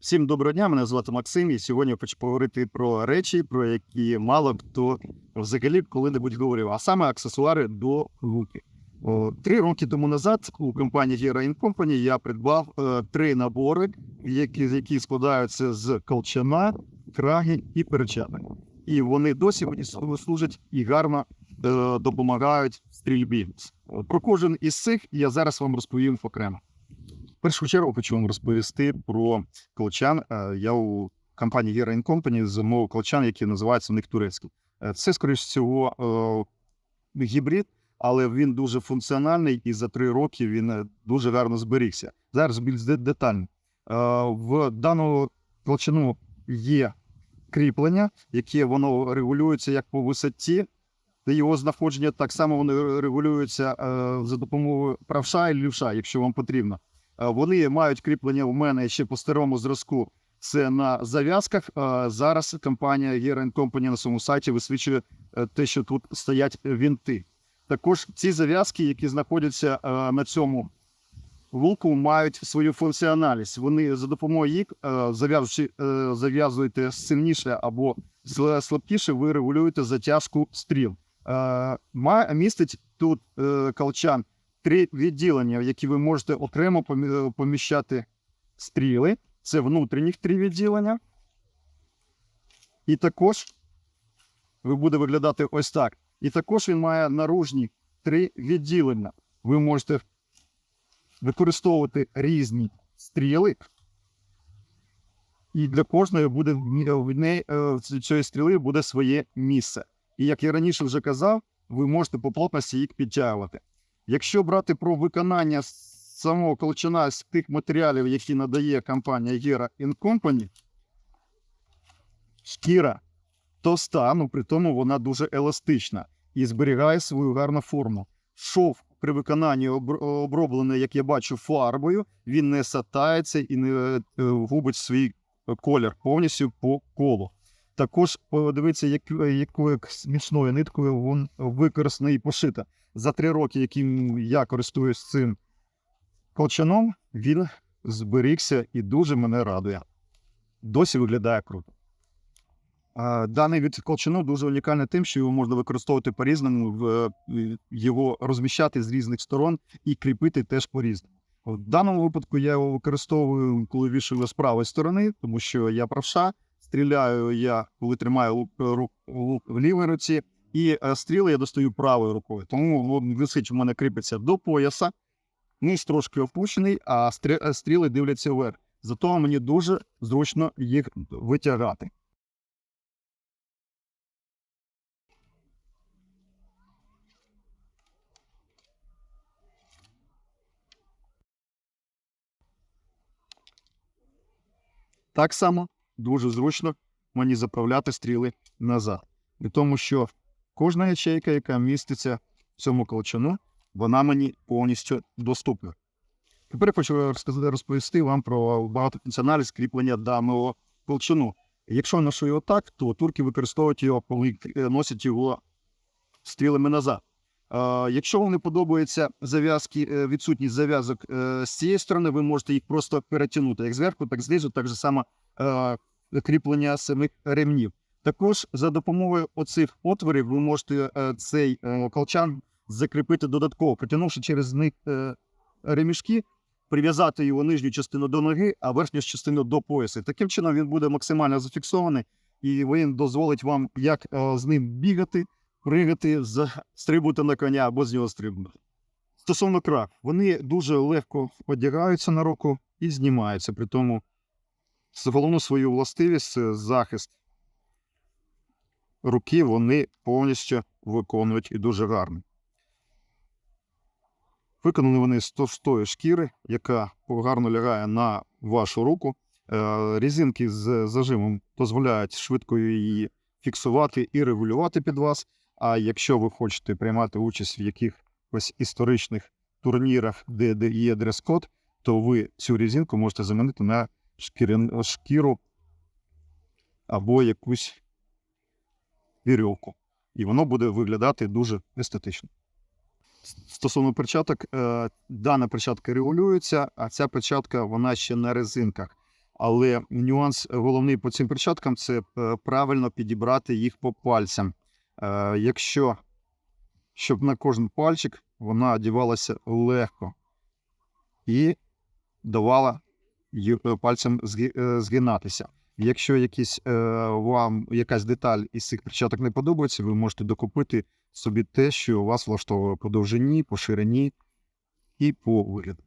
Всім доброго дня, мене звати Максим, і сьогодні хочу поговорити про речі, про які мало хто взагалі коли-небудь говорив, а саме аксесуари до руки. О, три роки тому назад у компанії Hera Company я придбав е, три набори, які, які складаються з колчана, краги і перчаток. І вони досі мені служать і гарно е, допомагають в стрільбі. Про кожен із цих я зараз вам розповім окремо. Першу чергу хочу вам розповісти про колчан. Е, Я у компанії Hera Company замовив колчан, який називається у них турецький. Е, Це, скоріш всього, е, гібрид, але він дуже функціональний і за три роки він дуже гарно зберігся. Зараз більш детально. В даного колчану є кріплення, яке воно регулюється як по висоті. Його знаходження так само воно регулюється е, за допомогою правша і лівша, якщо вам потрібно. Е, Вони мають кріплення в мене ще по старому зразку. Це на зав'язках. Е, Зараз компанія Hera Company на своєму сайті висвічує е, те, що тут стоять вінти. Також ці зав'язки, які знаходяться на цьому вулку, мають свою функціональність. Вони за допомогою їх, зав'язуєте сильніше або слабкіше, ви регулюєте затяжку стріл. Містить тут колчан три відділення, в які ви можете окремо е, поміщати стріли. Це внутрішніх три відділення. І також ви буде виглядати ось так. І також він має наружні три відділення. Ви можете використовувати різні стріли. І для кожної буде в неї е, в цієї стріли буде своє місце. І як я раніше вже казав, ви можете по плотності їх підтягувати. Якщо брати про виконання самого колчана з тих матеріалів, які надає компанія Hera Company, шкіра товста, ну при тому вона дуже еластична і зберігає свою гарну форму. Шов при виконанні оброблений, як я бачу, фарбою, він не сатається і не е, губить свій е, колір повністю по колу. Також подивіться, як, якою смішною ниткою він використаний і пошита. За три роки, яким я користуюсь цим колчаном, він зберігся і дуже мене радує. Досі виглядає круто. Даний від колчану дуже унікальний тим, що його можна використовувати по-різному, його розміщати з різних сторон і кріпити теж по-різному. В даному випадку я його використовую, коли вішаю з правої сторони, тому що я правша, стріляю я, коли тримаю лук, ру- лук в лівій руці, і е, стріли я достаю правою рукою. Тому він висить у мене кріпиться до пояса, низ трошки опущений, а е, стріли дивляться вверх. Зато мені дуже зручно їх витягати. Так само дуже зручно мені заправляти стріли назад. При тому, що кожна ячейка, яка міститься в цьому колчану, вона мені повністю доступна. Тепер хочу розповісти вам про багатофункціональність кріплення даного колчану. Якщо ношу його так, то турки використовують його, коли е, носять його стрілами назад. Якщо вам не подобаються зав'язки, е, відсутність зав'язок е, з цієї сторони, ви можете їх просто перетягнути як зверху, так знизу, так же само кріплення самих ремнів. Також за допомогою оцих отворів ви можете е, цей е, колчан закріпити додатково, притягнувши через них е, ремішки, прив'язати його нижню частину до ноги, а верхню частину до пояса. Таким чином він буде максимально зафіксований, і він дозволить вам як з ним бігати, пригати, стрибути на коня або з нього стрибнути. Стосовно крак, вони дуже легко одягаються на руку і знімаються. При тому головну свою властивість це захист руки вони повністю виконують і дуже гарно. Виконані вони з товстої шкіри, яка гарно лягає на вашу руку. Е, Різинки з зажимом дозволяють швидко її фіксувати і регулювати під вас. А якщо ви хочете приймати участь в якихось історичних турнірах, де, є дрес-код, то ви цю різинку можете замінити на шкіру або якусь вірьовку. І воно буде виглядати дуже естетично. Стосовно перчаток, е, дана перчатка регулюється, а ця перчатка вона ще на резинках. Але нюанс головний по цим перчаткам це е, правильно підібрати їх по пальцям. Е, Якщо щоб на кожен пальчик вона одівалася легко і давала пальцем е, згинатися. Якщо якісь, е, вам якась деталь із цих перчаток не подобається, ви можете докупити собі те, що вас влаштовує по довжині, по ширині і по вигляду.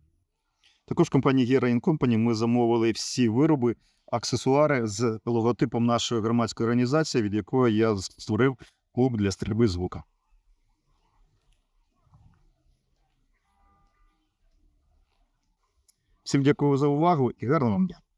Також компанії Gera Company ми замовили всі вироби, аксесуари з логотипом нашої громадської організації, від якої я створив клуб для стрільби з Всім дякую за увагу і гарного вам дня!